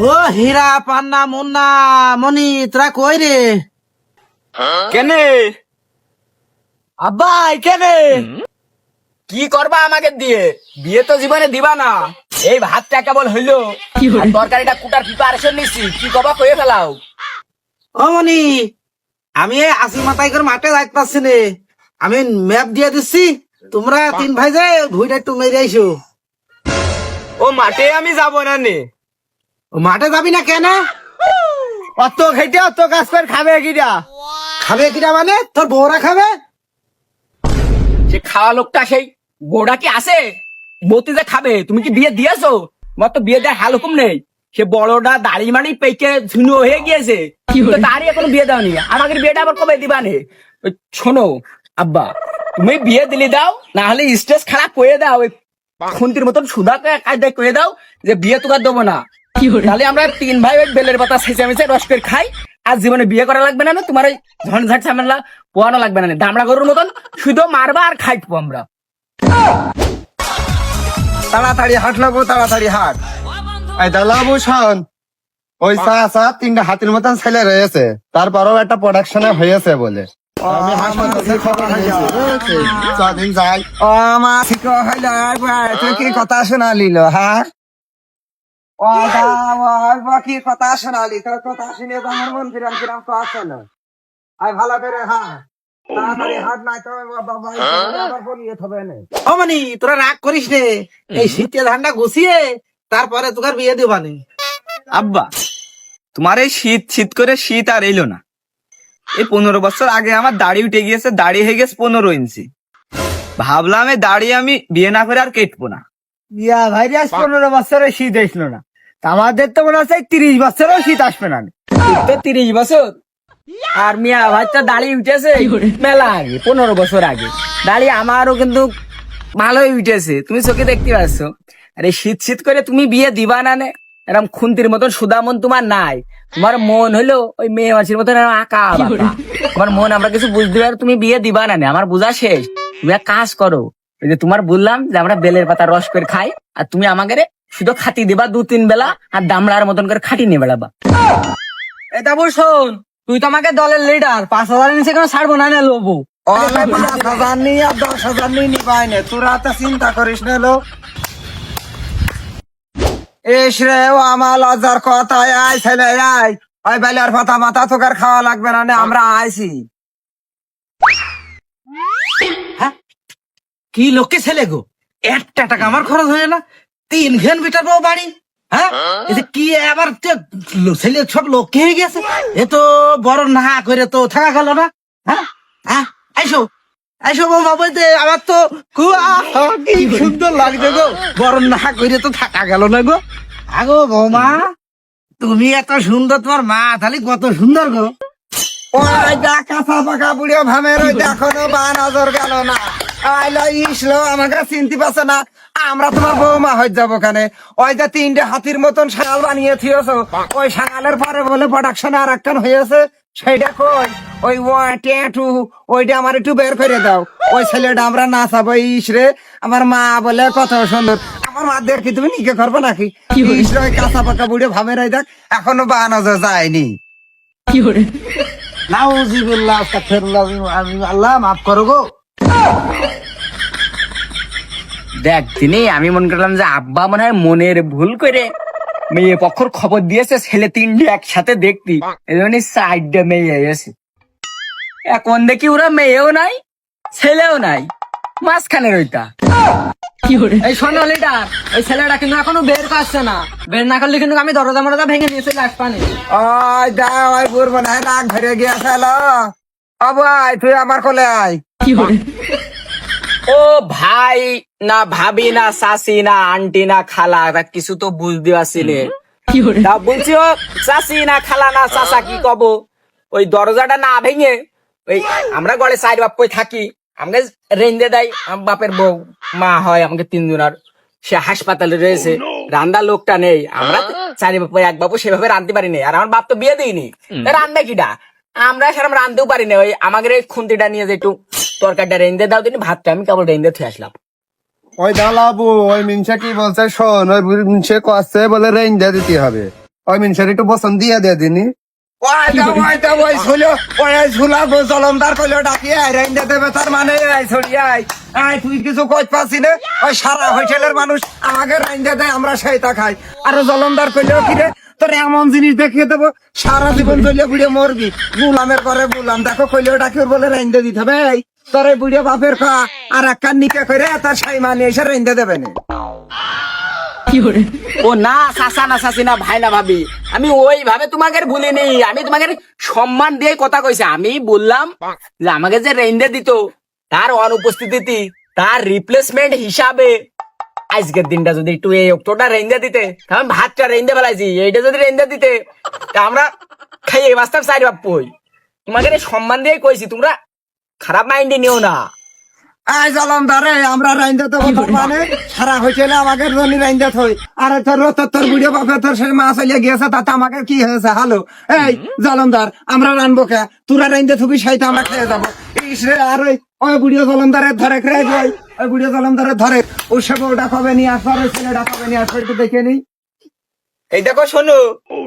ও হীরা পান্না মুন্না মনি তোরা কই রে? কেনে? আব্বাই কেনে? কি করবা আমাকে দিয়ে? বিয়ে তো জীবনে দিবা না। এই ভাতটা কেবল হইল। তরকারিটা কুটার প্রিপারেশন নিচ্ছি কি কবা কয়ে ফেলাও। ও মনি আমি এই আসি মাথায় করে মাঠে যাইতে পারছি নে। আমি ম্যাপ দিয়ে দিচ্ছি। তোমরা তিন ভাই যে ভুইটা একটু মেরে আইসো। ও মাঠে আমি যাব না নে। মাঠে যাবি না কেন? অত খেটে অত কাজ করে খাবে কিটা খাবে কিনা মানে? তোর বউরা খাবে? সে খাওয়া লোকটা সেই বউটা কি আছে? বউতি যে খাবে তুমি কি বিয়ে দিয়েছ? তোমার তো বিয়ে দেওয়ার হাল হুকুম নেই। সে বড়টা দাড়ি মাড়ি পেকে ঝুনো হয়ে গিয়েছে। তো তারই এখনও বিয়ে দাওনি আমাকে বিয়েটা আবার কবে দিবা নে? শোনো আব্বা তুমি বিয়ে দিলি দাও না হলে স্টেজ খারাপ করে দাও। ওই খুন্তির মতন সুদাকে কায়দায় করে দাও যে বিয়ে তোকে দেবো না। তাহলে আমরা তিন ভাই ওই বেলের পাতা সেচে মেচে রস করে খাই। আর জীবনে বিয়ে করা লাগবে না না তোমার ওই ঝঞ্ঝাট ঝামেলা পোয়ানো লাগবে না দামড়া গরুর মতন শুধু মারবা আর খাইটবো আমরা। তাড়াতাড়ি হাট লাগবো তাড়াতাড়ি হাট। এই দালাবু শোন ওই চা চা তিনটা হাতির মতন ছেলে রয়েছে তারপরেও একটা প্রোডাকশনে হয়েছে বলে। আমি হাসপাতালে খবর যাই। ও আমার ঠিক হইল তুই কি কথা শোনালিল হ্যাঁ? কি কথা শোনালি তোর কথা শুনে তো আমার মন কিরাম কিরাম তো আছে আই ভালো করে হ্যাঁ তাড়াতাড়ি হাট নাই তো বাবা আবার বলিয়ে হবে না। ও তোরা রাগ করিস নে। এই শীতে ধানটা গুছিয়ে তারপরে তোকার বিয়ে দিবানি আব্বা তোমার এই শীত শীত করে শীত আর এলো না। এই পনেরো বছর আগে আমার দাড়ি উঠে গিয়েছে দাড়ি হয়ে গেছে পনেরো ইঞ্চি। ভাবলাম এই দাড়ি আমি বিয়ে না করে আর কেটবো না। ইয়া ভাইরাস পনেরো বছরে শীত আসলো না। আমাদের তো মনে হচ্ছে তিরিশ বছরও শীত আসবে না। তো তিরিশ বছর। আর মিয়া ভাইটা দাড়ি উঠেছে মেলা আগে পনেরো বছর আগে। দাড়ি আমারও কিন্তু ভালোই উঠেছে তুমি চোখে দেখতে পাচ্ছ। আরে শীত শীত করে তুমি বিয়ে দিবা না নে? এরকম খুন্তির মতন সুদা মন তোমার নাই। তোমার মন হলো ওই মেয়ে মাসির মতন আঁকা তোমার মন আমরা কিছু বুঝতে পারি তুমি বিয়ে দিবা না নে? আমার বোঝা শেষ। তুমি এক কাজ করো ওই যে তোমার বললাম যে আমরা বেলের পাতা রস করে খাই আর তুমি আমাকে রে শুধু খাতি দিবা দু তিন বেলা আর দামড়ার মতন করে খাটি নিয়ে বেড়াবা। এটা বল শোন তুই তো আমাকে দলের লিডার পাঁচ হাজার নিচে কেন ছাড়বো না না লোবো। পাঁচ হাজার নিই আর দশ হাজার নিই নিবাই নে তোরা তো চিন্তা করিস না লো। এস রে ও আমার লজ্জার কথা আয় ছেলে আয়। ওই বেলার পাতা মাথা তোকার খাওয়া লাগবে না আমরা আইছি। কি লোকে ছেলে গো? একটা টাকা আমার খরচ হয়ে না? বিটার বাড়ি হ্যাঁ? কি আবার ছেলে সব লোক হয়ে গেছে? এ তো বড় না করে তো থাকা গেল না হ্যাঁ? হ্যাঁ? আইসো আইসো আমার তো খুব কি সুন্দর লাগছে গো। বড় না করে তো থাকা গেল না গো। আগো বৌমা তুমি এত সুন্দর তোমার মা তাহলে কত সুন্দর গো। ওই দেখ পাকা বুড়িও ভামের ওই এখনও বা নজর গেল না। আইলো ইসলো আমাকে চিনতে পারছে না। আমরা তোমার বৌমা হয়ে যাব কানে? ওই যে তিনটে হাতির মতন শাল বানিয়ে থিয়েছ ওই পরে বলে প্রোডাকশন আর একখান হয়েছে সেইটা কই? ওই টু ওইটা আমার একটু বের করে দাও। ওই ছেলেটা আমরা নাচাবো ইসরে আমার মা বলে কত সুন্দর। আমার মা দেখি তুমি নিকে করব নাকি? ইসরে ওই কাঁচা পাকা বুড়ে ভাবে রাই দেখ এখনও বা নজর যায়নি। নাউজিবিল্লাহ আস্তাগফিরুল্লাহ আমি আল্লাহ মাফ করো গো। দেখ তিনি আমি মনে করলাম যে আব্বা মনে হয় মনের ভুল করে মেয়ে পক্ষর খবর দিয়েছে ছেলে তিনটে একসাথে দেখতি। এই জন্য সাইডটা মেয়ে এসে এখন দেখি ওরা মেয়েও নাই ছেলেও নাই। মাঝখানের ওইটা এই শোনো লিডার এই ছেলেটা কিন্তু এখনও বের করছে না। বের না করলে কিন্তু আমি দরজা মরজা ভেঙে নিয়ে চলে আসবা নি। ওই দা ওই বুড় মনে হয় নাক ধরে গিয়েছে হ্যালো ও ভাই তুই আমার কোলে আয়। ও ভাই না ভাবি না শাসি না আন্টি না খালা তা কিছু তো বুঝতে পারছিলে। তা বলছি ও চাষি না খালা না চাষা কি কব? ওই দরজাটা না ভেঙে ওই আমরা গড়ে সাইড বাপ থাকি আমাকে রেঞ্জে দেয় আমার বাপের বউ মা হয় আমাকে তিনজনার সে হাসপাতালে রয়েছে রান্দা লোকটা নেই আমরা চারি বাপ এক বাবু সেভাবে রাঁধতে পারি আর আমার বাপ তো বিয়ে দিইনি। তা রান্না কিটা আমরা সেরকম রাঁধতেও পারি না। ওই আমাদের এই খুন্তিটা নিয়ে যে একটু তরকারিটা রেঞ্জে দাও তিনি ভাতটা আমি কেবল রেঞ্জে থুয়ে আসলাম। ওই দালাবু, ওই মিনসা কি বলছে, শোন, ওই মিনসে কষছে বলে রেঞ্জ দিতে হবে। ওই মিনসার একটু বসন দিয়ে দিয়ে দিনি। মানে সারা হোটেলের মানুষ আমাকে রাইন্দা দেয় আমরা সেইটা খাই। আর জলমদার কইলো কি রে তোর এমন জিনিস দেখিয়ে দেবো সারা জীবন চলে বুড়ে মরবি। গুলামের করে গুলাম দেখো কইলো ডাকিয়ে বলে রাইন্দা দিতে হবে তোর বুড়ে বাপের খা আর এক নিকে করে তার সাই মানিয়ে এসে রাইন্দা দেবে না। ও না চাচা না চাচি না, ভাই না, ভাবি। আমি ওইভাবে তোমাকে আমি তোমাকে সম্মান দিয়ে কথা কইছি। আমি বললাম যে আমাকে যে দিত, তার তার রিপ্লেসমেন্ট হিসাবে, আজকের দিনটা যদি একটু এই দিতে ভাতটা রেঞ্জে বেলাইছি এইটা যদি রেঞ্জে দিতে আমরা খাইয়ে বাপ্পই। তোমাকে সম্মান দিয়ে কইছি, তোমরা খারাপ মাইন্ডে নিও না। আই জলম দারে আমরা রাইন্দা তো মানে? সারা হয়েছিল আমাকে জনি রাইন্দা থই। আরে তোর তোর তোর বাপে তোর সে গিয়েছে তাতে আমাকে কি হয়েছে? হালো এই জলমদার আমরা রানবো কে? তোরা রাইন্দা থুবি সাইতে আমরা খেয়ে যাব। ইস রে আর ওই ওই বুড়িও জলমদারে ধরে খেয়ে যাই ওই বুড়িও জলমদারে ধরে। ওর সব ওটা কবে নিয়ে আসবার ওই ছেলেটা কবে নিয়ে আসবার একটু দেখে নি এই দেখো শোনো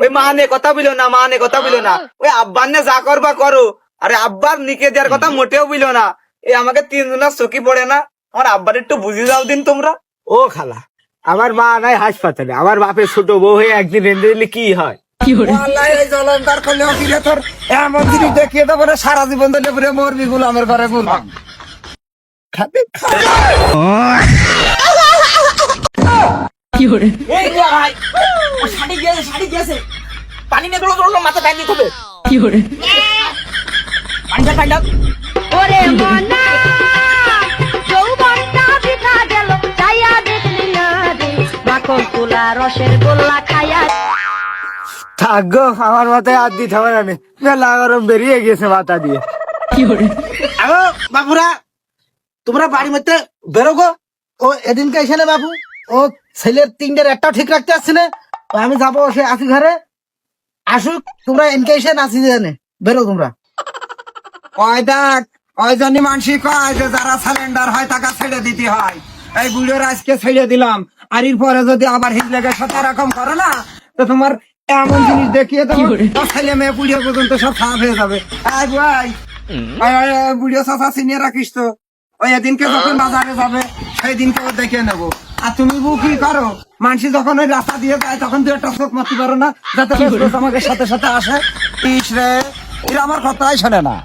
ওই মাহানে কথা বলো না মাহানে কথা বলো না। ওই আব্বার নে যা করবা করো। আরে আব্বার নিকে দেওয়ার কথা মোটেও বলো না। এই আমাকে তিনজনের চকি পড়ে না। আমার আব্বার একটু বুঝে যাও দিন তোমরা। ও খালা আমার মা নাই হাসপাতালে আমার বাপের ছোট বউ হয়ে একদিন রেঁধে দিলে কি হয়? কি এমন জিনিস দেখিয়ে দেবো সারা জীবন ধরে পুরে মরবি গুলামের ঘরে গুলাম খাতে খা এই ভাই শাড়ি গিয়েছে শাড়ি গিয়েছে পানি মাথা দিতে হবে পানিটা দাও ওরে মনা যৌবনটা বৃথা গেল চাইয়া দেখলি না রে। মাখন তুলা রসের গোল্লা খাইয়া থাক গো আমার মাথায় হাত দিতে হবে নে। মেলা গরম বেরিয়ে গেছে মাথা দিয়ে। আগো বাবুরা তোমরা বাড়ির মধ্যে বেরো গো। ও এদিনকে এসে না বাবু ও ছেলের তিনটের একটাও ঠিক রাখতে আসছে না। আমি যাব সে আসি ঘরে। আসুক তোমরা এনকে এসে নাচি জানে বেরো তোমরা। ওই দেখ ওই জন্য মানসি কয় যে যারা সিলিন্ডার হয় তাকে ছেড়ে দিতে হয়। এই বুড়োর আজকে ছেড়ে দিলাম। আর এর পরে যদি আবার হিজলেগের সাথে এরকম করে না তো তোমার এমন জিনিস দেখিয়ে দেবো ছেলে মেয়ে বুড়িয়ে পর্যন্ত সব খারাপ হয়ে যাবে। আয় ভাই বুড়িও চাষা চিনিয়ে রাখিস তো। ওই এদিনকে যখন বাজারে যাবে সেই দিনকে ও দেখে নেব। আর তুমি বউ কি করো? মানসি যখন ওই রাস্তা দিয়ে যায় তখন তুই একটা চোখ মারতে পারো না যাতে লোক আমাকে সাথে সাথে আসে। ইস রে এরা আমার কথাই শোনে না।